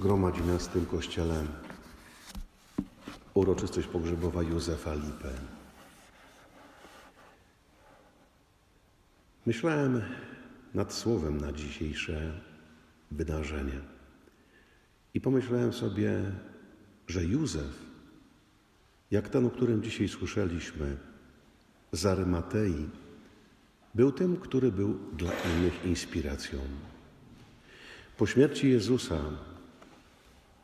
gromadzi nas w tym kościele uroczystość pogrzebowa Józefa Lipę. Myślałem nad słowem na dzisiejsze wydarzenie i pomyślałem sobie, że Józef, jak ten, o którym dzisiaj słyszeliśmy, z Arymatei, był tym, który był dla innych inspiracją. Po śmierci Jezusa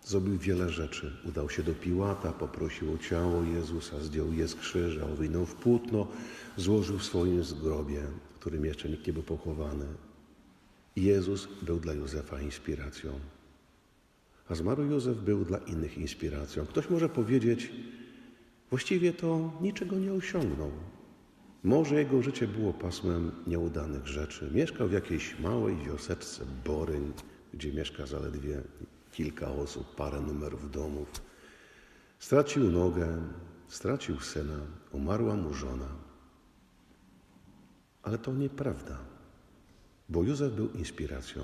zrobił wiele rzeczy. Udał się do Piłata, poprosił o ciało Jezusa, zdjął je z krzyża, owinął w płótno, złożył w swoim zgrobie, w którym jeszcze nikt nie był pochowany. Jezus był dla Józefa inspiracją. A zmarły Józef był dla innych inspiracją. Ktoś może powiedzieć, właściwie to niczego nie osiągnął. Może jego życie było pasmem nieudanych rzeczy. Mieszkał w jakiejś małej wioseczce Boryń, gdzie mieszka zaledwie kilka osób, parę numerów domów. Stracił nogę, stracił syna, umarła mu żona. Ale to nieprawda, bo Józef był inspiracją.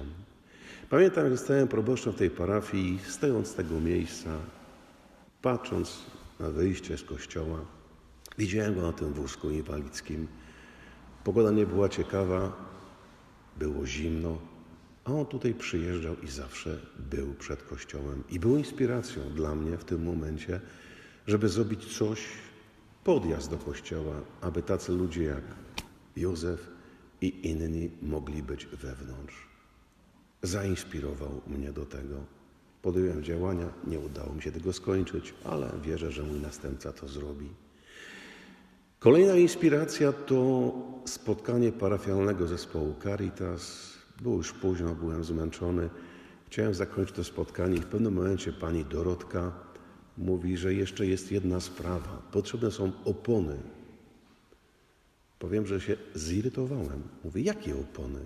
Pamiętam, jak zostałem proboszczem w tej parafii, stojąc z tego miejsca, patrząc na wyjście z kościoła, widziałem go na tym wózku inwalidzkim. Pogoda nie była ciekawa, było zimno, a on tutaj przyjeżdżał i zawsze był przed kościołem. I był inspiracją dla mnie w tym momencie, żeby zrobić coś, podjazd do kościoła, aby tacy ludzie jak Józef i inni mogli być wewnątrz. Zainspirował mnie do tego. Podjąłem działania, nie udało mi się tego skończyć, ale wierzę, że mój następca to zrobi. Kolejna inspiracja to spotkanie parafialnego zespołu Caritas. Było już późno, byłem zmęczony. Chciałem zakończyć to spotkanie i w pewnym momencie pani Dorotka mówi, że jeszcze jest jedna sprawa. Potrzebne są opony. Powiem, że się zirytowałem. Mówię, jakie opony?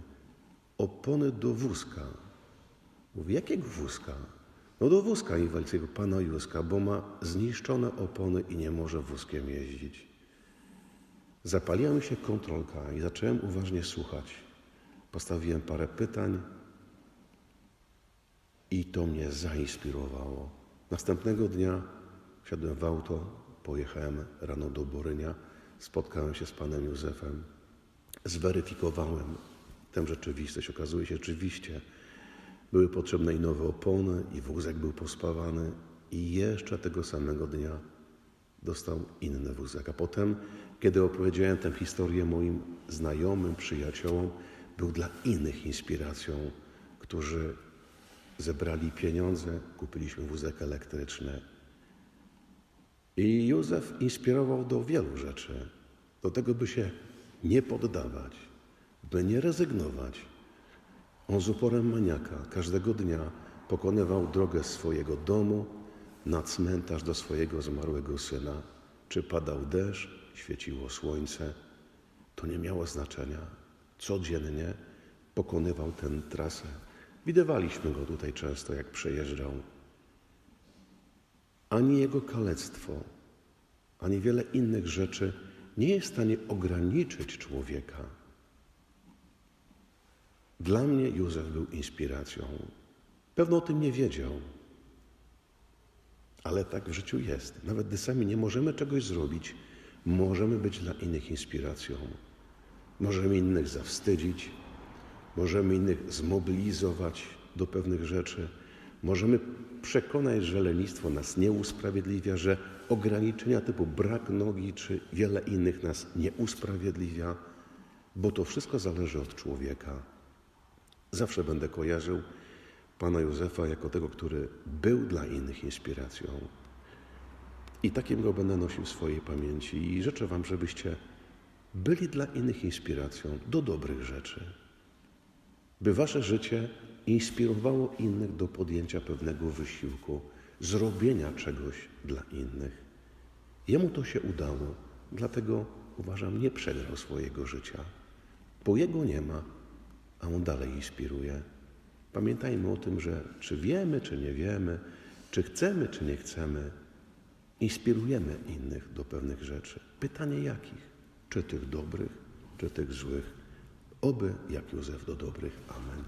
Opony do wózka. Mówi, jakiego wózka? No do wózka inwalidzkiego pana Józka, bo ma zniszczone opony i nie może wózkiem jeździć. Zapaliła mi się kontrolka i zacząłem uważnie słuchać. Postawiłem parę pytań i to mnie zainspirowało. Następnego dnia wsiadłem w auto, pojechałem rano do Borynia, spotkałem się z panem Józefem, zweryfikowałem tę rzeczywistość. Okazuje się, rzeczywiście były potrzebne i nowe opony, i wózek był pospawany, i jeszcze tego samego dnia dostał inny wózek. A potem, kiedy opowiedziałem tę historię moim znajomym, przyjaciołom, był dla innych inspiracją, którzy zebrali pieniądze, kupiliśmy wózek elektryczny. I Józef inspirował do wielu rzeczy, do tego, by się nie poddawać, by nie rezygnować. On z uporem maniaka każdego dnia pokonywał drogę swojego domu na cmentarz do swojego zmarłego syna. Czy padał deszcz, świeciło słońce, to nie miało znaczenia. Codziennie pokonywał tę trasę. Widywaliśmy go tutaj często, jak przejeżdżał. Ani jego kalectwo, ani wiele innych rzeczy nie jest w stanie ograniczyć człowieka. Dla mnie Józef był inspiracją. Pewno o tym nie wiedział, ale tak w życiu jest. Nawet gdy sami nie możemy czegoś zrobić, możemy być dla innych inspiracją. Możemy innych zawstydzić, możemy innych zmobilizować do pewnych rzeczy, możemy przekonać, że lenistwo nas nie usprawiedliwia, że ograniczenia typu brak nogi czy wiele innych nas nie usprawiedliwia, bo to wszystko zależy od człowieka. Zawsze będę kojarzył pana Józefa jako tego, który był dla innych inspiracją. I takim go będę nosił w swojej pamięci. I życzę Wam, żebyście byli dla innych inspiracją do dobrych rzeczy. By Wasze życie inspirowało innych do podjęcia pewnego wysiłku, zrobienia czegoś dla innych. Jemu to się udało, dlatego uważam, nie przegrał swojego życia, bo jego nie ma, a on dalej inspiruje. Pamiętajmy o tym, że czy wiemy, czy nie wiemy, czy chcemy, czy nie chcemy, inspirujemy innych do pewnych rzeczy. Pytanie jakich? Czy tych dobrych, czy tych złych? Oby jak Józef do dobrych. Amen.